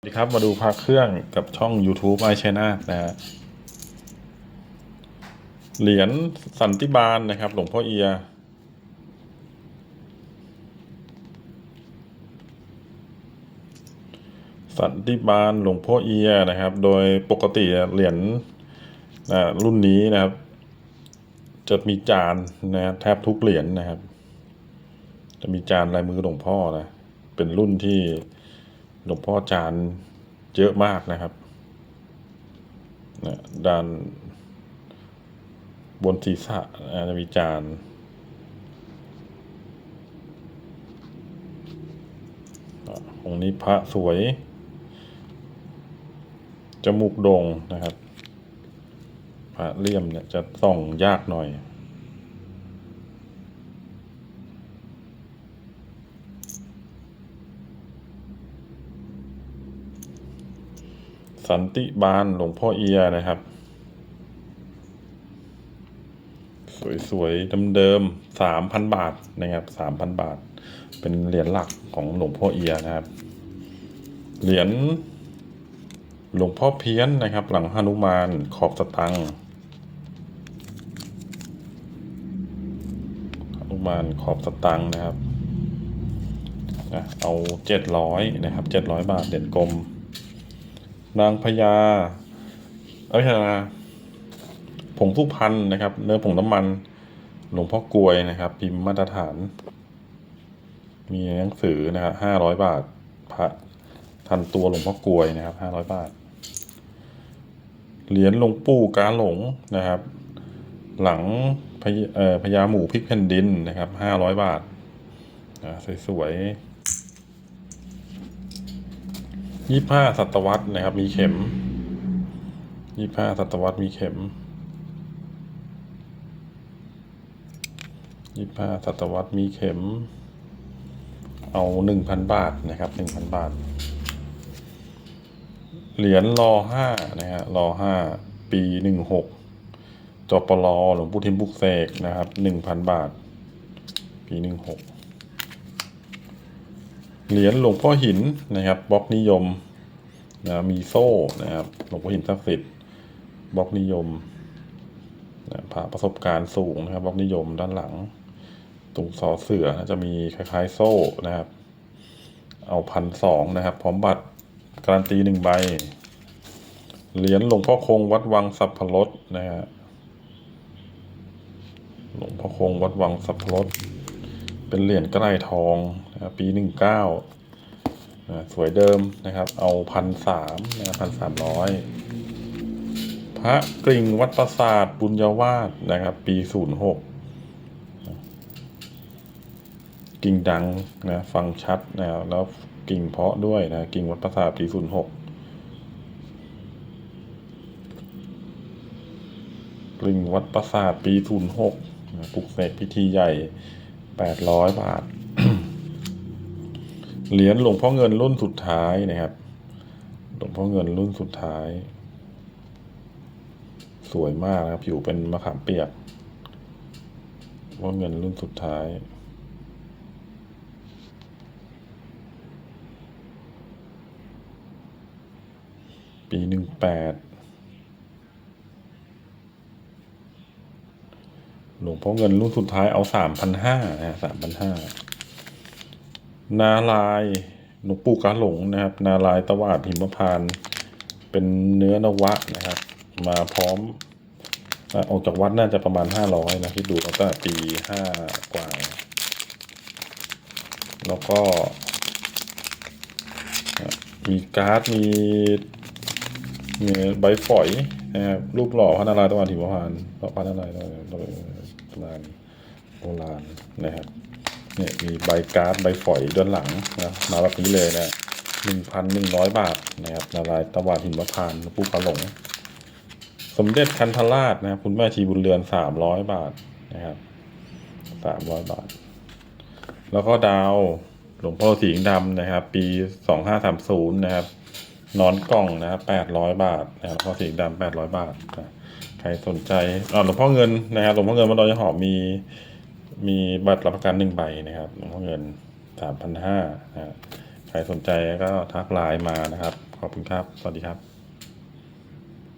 สวัสดีครับมาดูพระเครื่องกับช่อง YouTube ไอชนานะฮะเหรียญสันติบาลนะครับ หลวงพ่อเอีย สันติบาลหลวงพ่อเอียนะครับ โดยปกติเหรียญนะรุ่นนี้นะครับ จะมีจานนะแทบทุกเหรียญนะครับ จะมีจานลายมือหลวงพ่อนะ เป็นรุ่นที่ หลวงพ่อจานเยอะมากนะครับนะด้านบนศีรษะจะมีจานองค์นี้พระสวย จมูกโด่งนะครับ พระเลี่ยมเนี่ยจะส่องยากหน่อย สันติบาลหลวงพ่อเอียนะครับ สวยๆเดิมๆสามพันบาทนะครับสามพันบาท เป็นเหรียญหลักของหลวงพ่อเอียนะครับ เหรียญหลวงพ่อเพี้ยนนะครับ หลังหนุมานขอบสตังหนุมานขอบสตังนะครับนะเอาเจ็ดร้อยนะครับเจ็ดร้อยบาทเหรียญกลม นางพญาเอ้ยนะผงผู้พันนะครับ เนื้อผงน้ำมัน หลวงพ่อกลวยนะครับ พิมพ์มาตรฐาน มีหนังสือนะครับห้าร้อยบาท พระทันตัวหลวงพ่อกลวยนะครับห้าร้อยบาท เหรียญหลวงปู่กาหลงนะครับ หลังพญาหมูพริกแผ่นดินนะครับห้าร้อยบาทสวยๆ ยี่ห้าศตวรรษนะครับ มีเข็มยี่ห้าศตวรรษมีเข็มยี่ห้าศตวรรษมีเข็ม เอาหนึ่งพันบาทนะครับหนึ่งพันบาท เหรียญรอห้านะฮะรอห้าปีหนึ่งหกจปลหลวงปู่ทิมบุกเสกนะครับหนึ่งพันบาท ปีหนึ่งหกเหรียญหลวงพ่อหินนะครับบล็อกนิยม นะมีโซ่นะครับหลวงพ่อหินศักดิ์สิทธิ์บล็อกนิยมนะพระประสบการณ์สูงนะครับบล็อกนิยมด้านหลังตรงสอเสือนะจะมีคล้ายๆโซ่นะครับ เอาพันสองนะครับ พร้อมบัตรการันตีหนึ่งใบ เหรียญหลวงพ่อคงวัดวังสัพพรสนะฮะหลวงพ่อคงวัดวังสัพพรสเป็นเหรียญกระไรทองนะปีหนึ่งเก้า สวยเดิมนะครับ เอาพันสามนะพันสามร้อยพระกริ่งวัดประสาทบุญญาวาสนะครับ ปีศูนย์หกกิ่งดังนะฟังชัดนะครับแล้วกิ่งเพาะด้วยนะกิ่งวัดประสาทปีศูนย์หกกริ่งวัดประสาทปีศูนย์หกปลุกเสกพิธีใหญ่แปดร้อยบาท เหรียญหลวงพ่อเงินรุ่นสุดท้ายนะครับ หลวงพ่อเงินรุ่นสุดท้าย สวยมากนะครับ ผิวเป็นมะขามเปียกวงพ่อเงินรุ่นสุดท้าย ปีหนึ่งแปดหลวงพ่อเงินรุ่นสุดท้ายเอาสามพันห้านะสามพันห้า นาลายหลวงปู่กาหลงนะครับ นาลายตวาดหิมพานเป็นเนื้อนวะนะครับ มาพร้อมออกจากวัดน่าจะประมาณห้าร้อยนะที่ดูตั้งแต่ปีห้ากว่า แล้วก็ มีการ์ดมีมีใบฝอยนะครับรูปหล่อพระนารายณ์ตะวันหิมพานต์พระนารายณ์ตะวันตะวันโบราณโบราณนะครับ เนี่ยมีใบการ์ดใบฝอยด้านหลังนะมาแบบนี้เลยนะหนึ่งพันหนึ่งร้อยบาทนะครับนารายตะวันหินมะพานต์หลวงปู่กาหลง สมเด็จคันธราชนะครับคุณแม่ชีบุญเรือนสามร้อยบาทนะครับสามร้อยบาท แล้วก็ดาวหลวงพ่อสีดำนะครับ ปีสองห้าสามศูนย์นะครับนอนกล่องนะครับแปดร้อยบาทนะครับหลวงพ่อสีดำแปดร้อยบาทนะใครสนใจอ๋อหลวงพ่อเงินนะครับหลวงพ่อเงินวัดดอยหอมมี มีบัตรรับประกันหนึ่งใบนะครับหลวงพ่อเงินสามพันห้านะใครสนใจก็ทักไลน์มานะครับ ขอบคุณครับ สวัสดีครับ